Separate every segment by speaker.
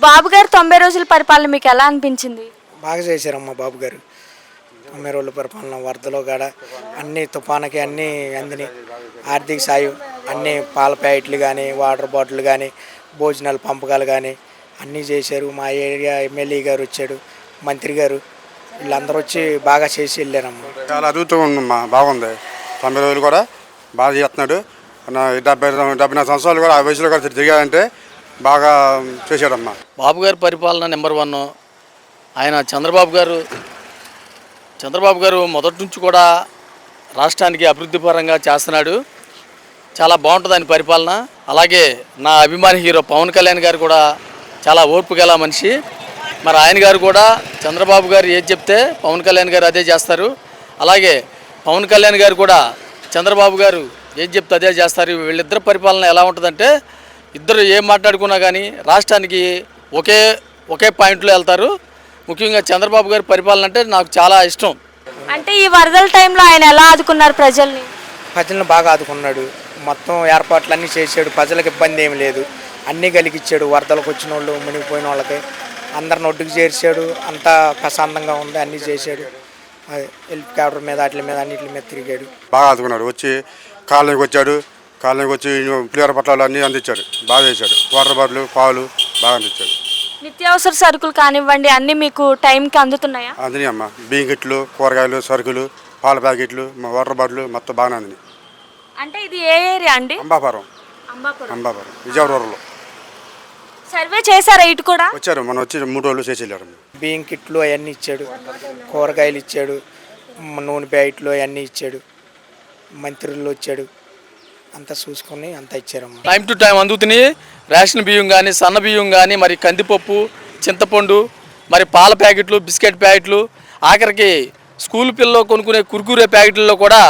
Speaker 1: బాబు గారు తొంభై రోజుల పరిపాలన మీకు ఎలా అనిపించింది?
Speaker 2: బాగా చేశారమ్మా బాబు గారు తొమ్మిది రోజుల పరిపాలన వరదలో కాడ అన్ని తుఫానుకి అన్ని అందిని. ఆర్థిక సాయం అన్ని పాల ప్యాకెట్లు కానీ వాటర్ బాటిల్ కానీ భోజనాల పంపకాలు కానీ అన్నీ చేశారు. మా ఏరియా ఎమ్మెల్యే గారు వచ్చాడు మంత్రి గారు. వీళ్ళందరూ వచ్చి బాగా చేసి వెళ్ళారమ్మా.
Speaker 3: చాలా అద్భుతంగా ఉందమ్మా బాగుంది. తొంభై రోజులు కూడా బాగా చేస్తున్నాడు. డెబ్బై డెబ్బై నాలుగు సంవత్సరాలు కూడా ఆ వయసులో కూడా తిరిగాడంటే బాగా చేశాడమ్మా.
Speaker 4: బాబు గారి పరిపాలన నెంబర్ వన్. ఆయన చంద్రబాబు గారు చంద్రబాబు గారు మొదటి నుంచి కూడా రాష్ట్రానికి అభివృద్ధి పరంగా చేస్తున్నాడు. చాలా బాగుంటుంది ఆయన పరిపాలన. అలాగే నా అభిమాని హీరో పవన్ కళ్యాణ్ గారు కూడా చాలా ఓర్పు గల మనిషి. మరి ఆయన గారు కూడా చంద్రబాబు గారు ఏది చెప్తే పవన్ కళ్యాణ్ గారు అదే చేస్తారు. అలాగే పవన్ కళ్యాణ్ గారు కూడా చంద్రబాబు గారు ఏది చెప్తే అదే చేస్తారు. వీళ్ళిద్దరి పరిపాలన ఎలా ఉంటుందంటే ఇద్దరు ఏం మాట్లాడుకున్నా కానీ రాష్ట్రానికి ఒకే ఒకే పాయింట్లో వెళ్తారు. ముఖ్యంగా చంద్రబాబు గారి పరిపాలన అంటే నాకు చాలా ఇష్టం.
Speaker 1: అంటే ఈ వరదల టైంలో ఆయన ఎలా ఆదుకున్నారు ప్రజల్ని?
Speaker 2: ప్రజలను బాగా ఆదుకున్నాడు. మొత్తం ఏర్పాట్లు అన్నీ చేశాడు. ప్రజలకు ఇబ్బంది ఏమి లేదు. అన్నీ కలిగిచ్చాడు. వరదలకు వచ్చిన వాళ్ళు మునిగిపోయిన వాళ్ళకి అందరిని ఒడ్డుకు చేర్చాడు. అంతా ప్రశాంతంగా ఉంది. అన్నీ చేశాడు. అదే హెలికాప్టర్ మీద వాటి మీద అన్నిటి మీద తిరిగాడు.
Speaker 3: బాగా ఆదుకున్నాడు. వచ్చి కాలనీకి వచ్చాడు. కాలనీకి వచ్చి పులిహోర పట్టాలు అన్నీ అందించాడు. బాగా చేశాడు. వాటర్ బాటిల్ పాలు బాగా అందించాడు.
Speaker 1: నిత్యావసర సరుకులు కానివ్వండి అన్నీ మీకు టైంకి అందుతున్నాయా?
Speaker 3: అందినాయి అమ్మ. బియ్యం కిట్లు కూరగాయలు సరుకులు పాల ప్యాకెట్లు మా వాటర్ బాటిల్ మొత్తం బాగానే అందినాయి.
Speaker 1: అంటే ఇది ఏ ఏరియా అండి?
Speaker 3: అంబాపురం.
Speaker 1: అంబాపురం.
Speaker 3: అంబాపురం. విజయవాడలో.
Speaker 1: సర్వే చేశారా ఇటు కూడా?
Speaker 3: వచ్చారు. మనం వచ్చి మూడు రోజులు చేసి వెళ్ళారు.
Speaker 2: బియ్యం కిట్లు అవన్నీ ఇచ్చాడు. కూరగాయలు ఇచ్చాడు. నూనె ప్యాకెట్లు అవన్నీ ఇచ్చాడు. మంత్రులు వచ్చాడు. అంతా చూసుకొని అంతా ఇచ్చారమ్మా.
Speaker 4: టైం టు టైం అందుతున్నాయి రేషన్ బియ్యం కానీ సన్న బియ్యం కానీ మరి కందిపప్పు చింతపండు మరి పాల ప్యాకెట్లు బిస్కెట్ ప్యాకెట్లు ఆఖరికి స్కూల్ పిల్లలు కొనుక్కునే కుర్కురే ప్యాకెట్లలో కూడా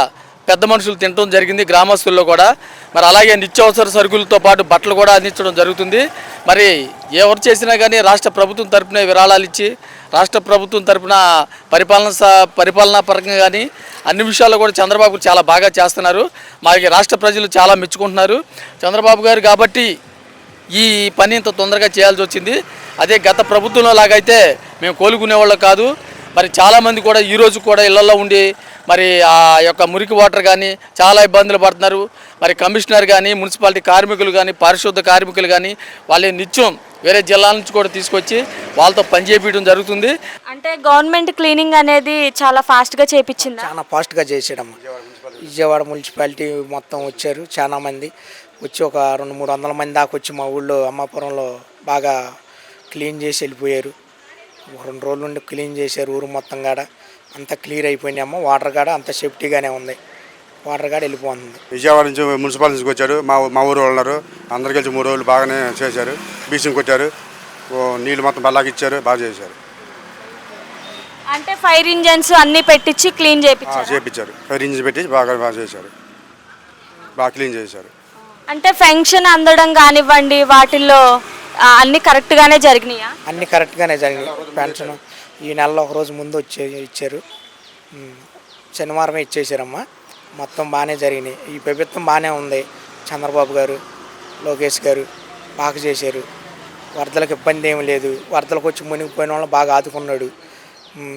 Speaker 4: పెద్ద మనుషులు తినడం జరిగింది గ్రామస్తుల్లో కూడా. మరి అలాగే నిత్యావసర సరుకులతో పాటు బట్టలు కూడా అందించడం జరుగుతుంది. మరి ఎవరు చేసినా కానీ రాష్ట్ర ప్రభుత్వం తరపున విరాళాలు ఇచ్చి రాష్ట్ర ప్రభుత్వం తరపున పరిపాలన స- పరిపాలనా పరంగా కానీ అన్ని విషయాల్లో కూడా చంద్రబాబు చాలా బాగా చేస్తున్నారు. మాకి రాష్ట్ర ప్రజలు చాలా మెచ్చుకుంటున్నారు. చంద్రబాబు గారు కాబట్టి ఈ పని ఇంత తొందరగా చేయాల్సి వచ్చింది. అదే గత ప్రభుత్వంలో లాగైతే మేము కోలుకునేవాళ్ళు కాదు. మరి చాలామంది కూడా ఈ రోజు కూడా ఇళ్ళలో ఉండి మరి ఆ యొక్క మురికి వాటర్ కానీ చాలా ఇబ్బందులు పడుతున్నారు. మరి కమిషనర్ కానీ మున్సిపాలిటీ కార్మికులు కానీ పారిశుద్ధ కార్మికులు కానీ వాళ్ళ నిత్యం వేరే జిల్లాల నుంచి కూడా తీసుకొచ్చి వాళ్ళతో పనిచేపించడం జరుగుతుంది.
Speaker 1: అంటే గవర్నమెంట్ క్లీనింగ్ అనేది చాలా ఫాస్ట్గా చేపించిందా
Speaker 2: చాలా ఫాస్ట్గా చేసాడమ్మా విజయవాడ మున్సిపాలిటీ మొత్తం వచ్చారు చాలా మంది. వచ్చి ఒక రెండు మూడు వందల మంది దాకా వచ్చి మా ఊళ్ళో అమ్మాపురంలో బాగా క్లీన్ చేసి వెళ్ళిపోయారు. ఒక రెండు రోజుల నుండి క్లీన్ చేశారు ఊరు మొత్తం కాడ. అంతా క్లియర్ అయిపోయినాయి అమ్మ. వాటర్ కాడ అంత సేఫ్టీగానే ఉంది. వాటర్ కాడ వెళ్ళిపోతుంది.
Speaker 3: విజయవాడ నుంచి మున్సిపాలిటీ నుంచి వచ్చారు. మా మా ఊరు వాళ్ళు ఉన్నారు. అందరు కలిసి మూడు రోజులు బాగానే చేశారు. బీచింగ్ కొట్టారు. ఓ నీళ్ళు మొత్తం బల్లాకి ఇచ్చారు. బాగా చేశారు.
Speaker 1: అంటే ఫైర్ ఇంజన్స్ అన్నీ పెట్టించి క్లీన్ చేయించారు
Speaker 3: చేపించారు ఫైర్ ఇంజిన్ పెట్టి బాగా బాగా చేశారు. బాగా క్లీన్ చేశారు.
Speaker 1: అంటే ఫంక్షన్ అందడం కానివ్వండి వాటిల్లో అన్నీ కరెక్ట్గానే జరిగినాయా?
Speaker 2: అన్నీ కరెక్ట్గానే జరిగినాయి. పెన్షన్ ఈ నెలలో ఒక రోజు ముందు వచ్చే ఇచ్చారు. శనివారమే ఇచ్చేసారమ్మా. మొత్తం బాగానే జరిగినాయి. ఈ ప్రభుత్వం బాగానే ఉంది. చంద్రబాబు గారు లోకేష్ గారు బాగా చేశారు. వరదలకు ఇబ్బంది ఏమి లేదు. వరదలకు వచ్చి మునిగిపోయిన వాళ్ళు బాగా ఆదుకున్నాడు.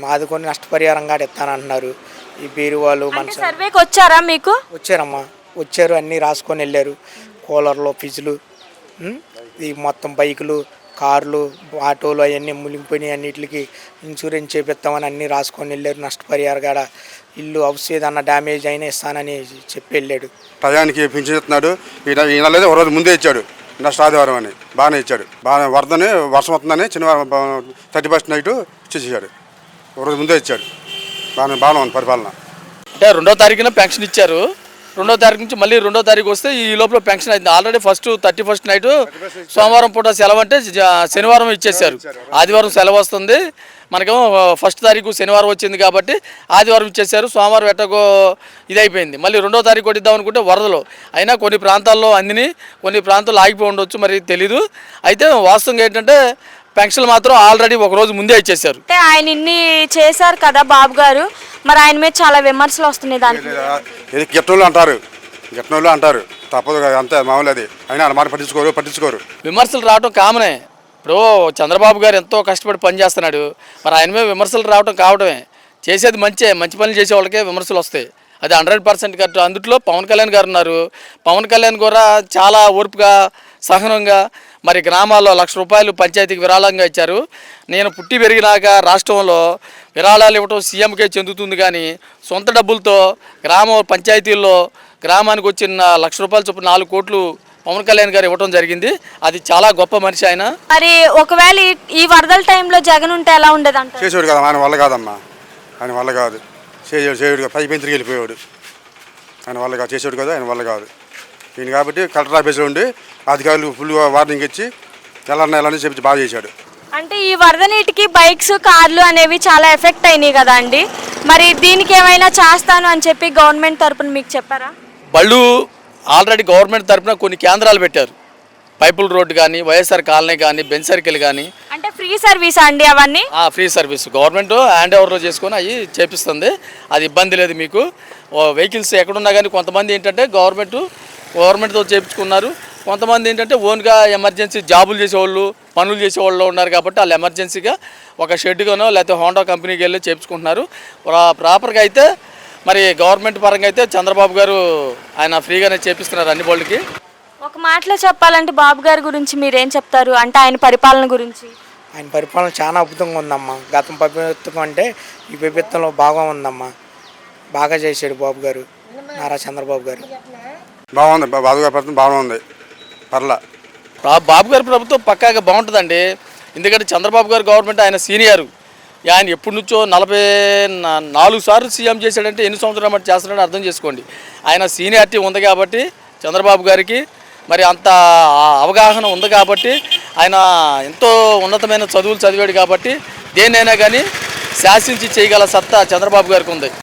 Speaker 2: ఆదుకొని నష్టపరిహారం కూడా ఇస్తానంటున్నారు. ఈ బీరు వాళ్ళు మనసు
Speaker 1: సర్వేకి వచ్చారా మీకు?
Speaker 2: వచ్చారమ్మా. వచ్చారు అన్నీ రాసుకొని వెళ్ళారు. కూలర్లు ఫ్రిడ్జ్లు ఈ మొత్తం బైకులు కార్లు ఆటోలు అవన్నీ మునిగిపోయినాయి. అన్నిటికి ఇన్సూరెన్స్ చేపిస్తామని అన్నీ రాసుకొని వెళ్ళారు. నష్టపరిహారం కాడ ఇల్లు హౌస్ ఏదన్నా డ్యామేజ్ అయినా ఇస్తానని చెప్పి వెళ్ళాడు.
Speaker 3: టయానికి పింఛన్ ఇస్తున్నాడు. ఈ నెల- ఒక రోజు ముందే ఇచ్చాడు. నెక్స్ట్ ఆదివారం అని బాగానే ఇచ్చాడు. బాగా వరదని వర్షం వస్తుందని శనివారం థర్టీ ఫస్ట్ నైట్ ఇచ్చేసాడు. ఒక రోజు ముందే ఇచ్చాడు. బాగానే బాగానే ఉంది పరిపాలన.
Speaker 4: అంటే రెండో తారీఖున పెన్షన్ ఇచ్చారు. రెండో తారీఖు నుంచి మళ్ళీ రెండో తారీఖు వస్తే ఈ లోపల పెన్షన్ అయింది. Already first thirty first night సోమవారం పూట సెలవు అంటే శనివారం ఇచ్చేసారు ఆదివారం సెలవు వస్తుంది. మనకేమో ఫస్ట్ తారీఖు శనివారం వచ్చింది కాబట్టి ఆదివారం ఇచ్చేసారు సోమవారం ఎట్టకో ఇది అయిపోయింది మళ్ళీ రెండో తారీఖు కొట్టిద్దాం అనుకుంటే వరదలు. అయినా కొన్ని ప్రాంతాల్లో అందిని కొన్ని ప్రాంతాల్లో ఆగిపోయి ఉండొచ్చు మరి తెలీదు. అయితే వాస్తవంగా ఏంటంటే పెన్షన్లు మాత్రం ఆల్రెడీ ఒక రోజు ముందే ఇచ్చేసారు
Speaker 1: అంటే ఆయన ఇన్ని చేశారు కదా బాబు గారు. మరి ఆయన మీద చాలా విమర్శలు వస్తున్నాయి దానికి.
Speaker 3: ఇది అంటారు. గిట్టనోళ్ళు అంటారు. తప్పదు కదా అంతే మామూలు అది. అయినా మాట పట్టించుకోరు పట్టించుకోరు.
Speaker 4: విమర్శలు రావడం కామనే. ఇప్పుడు చంద్రబాబు గారు ఎంతో కష్టపడి పని చేస్తున్నాడు. మరి ఆయన మీద విమర్శలు రావడం కావడమే చేసేది మంచే మంచి పనులు చేసే వాళ్ళకే విమర్శలు వస్తాయి. అది హండ్రెడ్ పర్సెంట్ కరెక్ట్. అందుట్లో పవన్ కళ్యాణ్ గారు ఉన్నారు. పవన్ కళ్యాణ్ కూడా చాలా ఓర్పుగా సహనంగా మరి గ్రామాల్లో లక్ష రూపాయలు పంచాయతీకి విరాళంగా ఇచ్చారు. నేను పుట్టి పెరిగినాక రాష్ట్రంలో విరాళాలు ఇవ్వటం సీఎంకే చెందుతుంది కానీ సొంత డబ్బులతో గ్రామ పంచాయతీల్లో గ్రామానికి వచ్చిన లక్ష రూపాయలు చొప్పున నాలుగు కోట్లు పవన్ కళ్యాణ్ గారు ఇవ్వటం జరిగింది. అది చాలా గొప్ప మనిషి ఆయన.
Speaker 1: మరి ఒకవేళ ఈ- వరదల టైంలో జగన్ ఉంటే ఎలా ఉండేది
Speaker 3: చేసేవాడు కదా ఆయన వల్ల కాదమ్మా. ఆయన వల్ల కాదు. చేసేవాడు పై తిరిగి వెళ్ళిపోయాడు ఆయన వల్ల కాదు చేసేవాడు కదా ఆయన వల్ల కాదు. ఈయన కాబట్టి కలెక్టర్ ఆఫీస్లో ఉండి అధికారులు ఫుల్గా వార్నింగ్ ఇచ్చి వెళ్ళాలని వెళ్ళని చెప్పి బాగా చేశాడు.
Speaker 1: అంటే ఈ వరద నీటికి బైక్స్ కార్లు అనేవి చాలా ఎఫెక్ట్ అయినాయి కదా అండి. మరి దీనికి ఏమైనా చేస్తాను అని చెప్పి గవర్నమెంట్ తరపున మీకు చెప్పారా?
Speaker 4: బళ్ళు ఆల్రెడీ గవర్నమెంట్ తరపున కొన్ని కేంద్రాలు పెట్టారు. పైపుల్ రోడ్డు కానీ వైఎస్ఆర్ కాలనీ కానీ బెంచ్ సర్కిల్ కానీ
Speaker 1: అంటే ఫ్రీ సర్వీస్ అండి అవన్నీ?
Speaker 4: ఆ, ఫ్రీ సర్వీస్. గవర్నమెంట్ హ్యాండ్ ఓవర్లో చేసుకొని అవి చేపిస్తుంది. అది ఇబ్బంది లేదు మీకు. ఓ వెహికల్స్ ఎక్కడున్నా కానీ కొంతమంది ఏంటంటే గవర్నమెంట్ గవర్నమెంట్తో చేపించుకున్నారు. కొంతమంది ఏంటంటే ఓన్గా ఎమర్జెన్సీ జాబులు చేసేవాళ్ళు పనులు చేసేవాళ్ళు ఉన్నారు కాబట్టి వాళ్ళు ఎమర్జెన్సీగా ఒక షెడ్గానో లేకపోతే హోండా కంపెనీకి వెళ్ళి చేపించుకుంటున్నారు. ప్రా- ప్రాపర్గా అయితే మరి గవర్నమెంట్ పరంగా అయితే చంద్రబాబు గారు ఆయన ఫ్రీగానే చేపిస్తున్నారు అన్ని బోళ్ళకి
Speaker 1: ఒక మాటలో చెప్పాలంటే బాబు గారి గురించి మీరేం చెప్తారు? అంటే ఆయన పరిపాలన గురించి.
Speaker 2: ఆయన పరిపాలన చాలా అద్భుతంగా ఉందమ్మా. గతం ప్రభుత్వం అంటే ఈ ప్రభుత్వంలో బాగా ఉందమ్మా. బాగా చేశాడు బాబు గారు. నారా చంద్రబాబు గారు.
Speaker 3: బాగుంది. బా- బాధగా బాగుంది. పర్లా.
Speaker 4: బాబు గారి ప్రభుత్వం పక్కాగా బాగుంటుందండి. ఎందుకంటే చంద్రబాబు గారు గవర్నమెంట్ ఆయన సీనియర్. ఆయన ఎప్పటి నుంచో నలభై నాలుగు సార్లు సీఎం చేశాడంటే ఎన్ని సంవత్సరాలు మట్టి చేస్తాడని అర్థం చేసుకోండి. ఆయన సీనియారిటీ ఉంది కాబట్టి చంద్రబాబు గారికి మరి అంత అవగాహన ఉంది కాబట్టి ఆయన ఎంతో ఉన్నతమైన చదువులు చదివాడు కాబట్టి దేన్నైనా కానీ శాసించి చేయగల సత్తా చంద్రబాబు గారికి ఉంది.